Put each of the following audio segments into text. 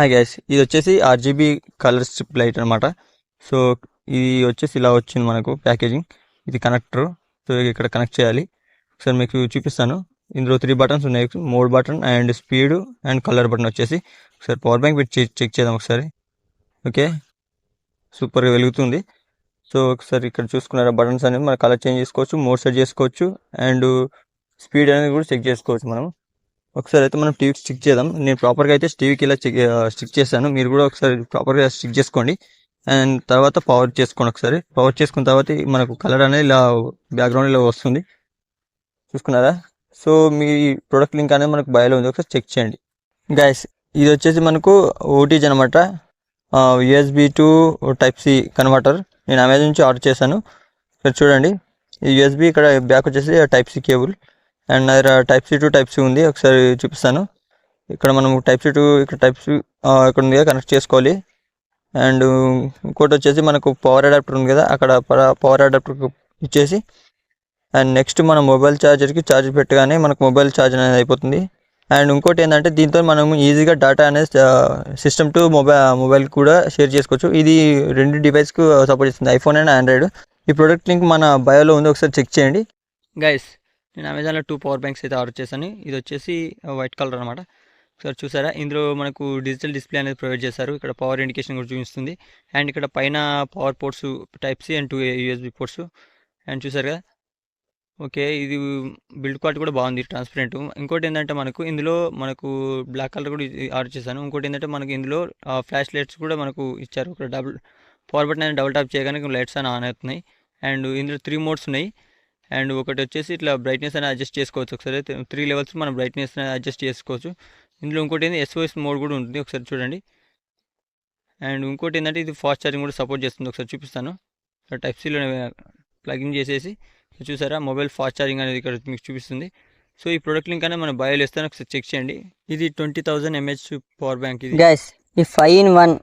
Hi guys ఇది వచ్చేసి RGB colour strip light అనమాట సో ఇది వచ్చేసి ఇలా వచ్చింది మనకు ప్యాకేజింగ్ ఇది కనెక్టర్ సో ఇక్కడ కనెక్ట్ చేయాలి. ఒకసారి మీకు చూపిస్తాను. ఇందులో త్రీ బటన్స్ ఉన్నాయి. Mode button and speed and colour button వచ్చేసి. ఒకసారి పవర్ బ్యాంక్ పెట్టి చెక్ చేద్దాం ఒకసారి. ఓకే సూపర్గా వెలుగుతుంది. సో ఒకసారి ఇక్కడ చూసుకున్నారా? బటన్స్ అనేవి మనం కలర్ చేంజ్ చేసుకోవచ్చు మోడ్ సెట్ చేసుకోవచ్చు అండ్ స్పీడ్ అనేది కూడా చెక్ చేసుకోవచ్చు మనం. ఒకసారి అయితే మనం టీవీకి స్టిక్ చేద్దాం. నేను ప్రాపర్గా అయితే టీవీకి ఇలా స్టిక్ చేశాను. మీరు కూడా ఒకసారి ప్రాపర్గా స్టిక్ చేసుకోండి. అండ్ తర్వాత పవర్ చేసుకోండి ఒకసారి. పవర్ చేసుకున్న తర్వాత మనకు కలర్ అనేది ఇలా బ్యాక్గ్రౌండ్ ఇలా వస్తుంది. చూసుకున్నారా? సో మీ ప్రొడక్ట్ లింక్ అనేది మనకు బయలో ఉంది. ఒకసారి చెక్ చేయండి. గైస్ ఇది వచ్చేసి మనకు ఓటీజీ అనమాట USB to type C converter నేను అమెజాన్ నుంచి ఆర్డర్ చేశాను. ఇక్కడ చూడండి. ఈ యూఎస్బి ఇక్కడ బ్యాక్ వచ్చేసి టైప్ సి కేబుల్ అండ్ నా దగ్గర type C to type C ఉంది. ఒకసారి చూపిస్తాను. ఇక్కడ మనం టైప్ సి టు ఇక్కడ టైప్ సి ఇక్కడ ఉంది కదా కనెక్ట్ చేసుకోవాలి. అండ్ ఇంకోటి వచ్చేసి మనకు పవర్ అడాప్టర్ ఉంది కదా అక్కడ పవర్ అడాప్టర్ ఇచ్చేసి అండ్ నెక్స్ట్ మన మొబైల్ ఛార్జర్కి ఛార్జ్ పెట్టగానే మనకు మొబైల్ ఛార్జ్ అనేది అయిపోతుంది. అండ్ ఇంకోటి ఏంటంటే దీంతో మనం ఈజీగా డేటా అనేది సిస్టమ్ టు మొబైల్ మొబైల్ కూడా షేర్ చేసుకోవచ్చు. ఇది రెండు డివైస్కు సపోర్ట్ చేస్తుంది ఐఫోన్ అండ్ ఆండ్రాయిడ్ ఈ ప్రోడక్ట్ లింక్ మన బయోలో ఉంది ఒకసారి చెక్ చేయండి. గైస్ నేను అమెజాన్లో టూ పవర్ బ్యాంక్స్ అయితే ఆర్డర్ చేశాను. ఇది వచ్చేసి వైట్ కలర్ అనమాట ఒకసారి చూసారా? ఇందులో మనకు డిజిటల్ డిస్ప్లే అనేది ప్రొవైడ్ చేశారు. ఇక్కడ పవర్ ఇండికేషన్ కూడా చూపిస్తుంది. అండ్ ఇక్కడ పైన power ports type C and two USB ports. And చూసారు కదా? ఓకే ఇది బిల్డ్ క్వాలిటీ కూడా బాగుంది ట్రాన్స్పరెంట్. ఇంకోటి ఏంటంటే మనకు ఇందులో మనకు బ్లాక్ కలర్ కూడా ఆర్డర్ చేశాను. ఇంకోటి ఏంటంటే మనకు ఇందులో ఫ్లాష్ లైట్స్ కూడా మనకు ఇచ్చారు. ఇక్కడ డబుల్ పవర్ బటన్ అనేది డబుల్ ట్యాప్ చేయగానే లైట్స్ అని ఆన్ అవుతున్నాయి. అండ్ ఇందులో త్రీ మోడ్స్ ఉన్నాయి. అండ్ ఒకటి వచ్చేసి ఇట్లా బ్రైట్నెస్ అనేది అడ్జస్ట్ చేసుకోవచ్చు. ఒకసారి త్రీ లెవెల్స్ మనం బ్రైట్నెస్ అనేది అడ్జస్ట్ చేసుకోవచ్చు. ఇందులో ఇంకోటి ఏంటి ఎస్ఓఎస్ మోడ్ కూడా ఉంటుంది. ఒకసారి చూడండి. అండ్ ఇంకోటి ఏంటంటే ఇది ఫాస్ట్ ఛార్జింగ్ కూడా సపోర్ట్ చేస్తుంది. ఒకసారి చూపిస్తాను. టైప్ సీలో ప్లగిన్ చేసేసి చూసారా? మొబైల్ ఫాస్ట్ ఛార్జింగ్ అనేది ఇక్కడ మీకు చూపిస్తుంది. సో ఈ ప్రొడక్ట్ లింక్ అనేది మనం బయోలో ఇస్తాను. ఒకసారి చెక్ చేయండి. ఇది twenty thousand MH power bank ఇది. గైస్ ఈ five in one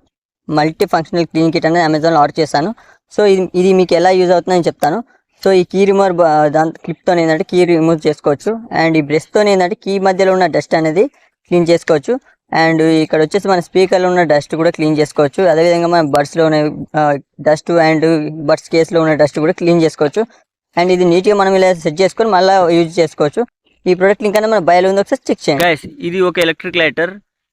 multi functional clean kit అనేది అమెజాన్లో ఆర్డర్ చేశాను. సో ఇది ఇది మీకు ఎలా యూజ్ అవుతుందని చెప్తాను. సో ఈ కీ రిమూవర్ దాని క్లిప్తో ఏంటంటే కీ రిమూవ్ చేసుకోవచ్చు. అండ్ ఈ బ్రష్తో ఏంటంటే కీ మధ్యలో ఉన్న డస్ట్ అనేది క్లీన్ చేసుకోవచ్చు. అండ్ ఇక్కడ వచ్చేసి మన స్పీకర్లో ఉన్న డస్ట్ కూడా క్లీన్ చేసుకోవచ్చు. అదేవిధంగా మన బడ్స్లో ఉన్న డస్ట్ అండ్ బడ్స్ కేసులో ఉన్న డస్ట్ కూడా క్లీన్ చేసుకోవచ్చు. అండ్ ఇది నీట్గా మనం ఇలా సెట్ చేసుకొని మళ్ళీ యూజ్ చేసుకోవచ్చు. ఈ ప్రోడక్ట్ ఇంకా మన బయలు ఉంది. ఒకసారి చెక్ చేయండి. ఇది ఒక ఎలక్ట్రిక్ లైటర్.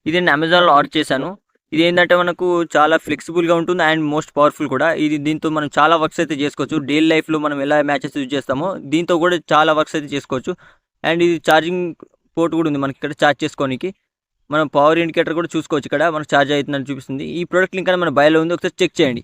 ఇది నేను అమెజాన్లో ఆర్డర్ చేశాను. ఇది ఏంటంటే మనకు చాలా ఫ్లెక్సిబుల్గా ఉంటుంది అండ్ మోస్ట్ పవర్ఫుల్ కూడా. ఇది దీంతో మనం చాలా వర్క్స్ అయితే చేసుకోవచ్చు. డైలీ లైఫ్లో మనం ఎలా మ్యాచెస్ యూజ్ చేస్తామో దీంతో కూడా చాలా వర్క్స్ అయితే చేసుకోవచ్చు. అండ్ ఇది ఛార్జింగ్ పోర్ట్ కూడా ఉంది మనకి ఇక్కడ ఛార్జ్ చేసుకోనికి. మనం పవర్ ఇండికేటర్ కూడా చూసుకోవచ్చు ఇక్కడ. మనకు ఛార్జ్ అవుతుందని చూపిస్తుంది. ఈ ప్రోడక్ట్ లింక్ అనేది మన బయలో ఉంది. ఒకసారి చెక్ చేయండి.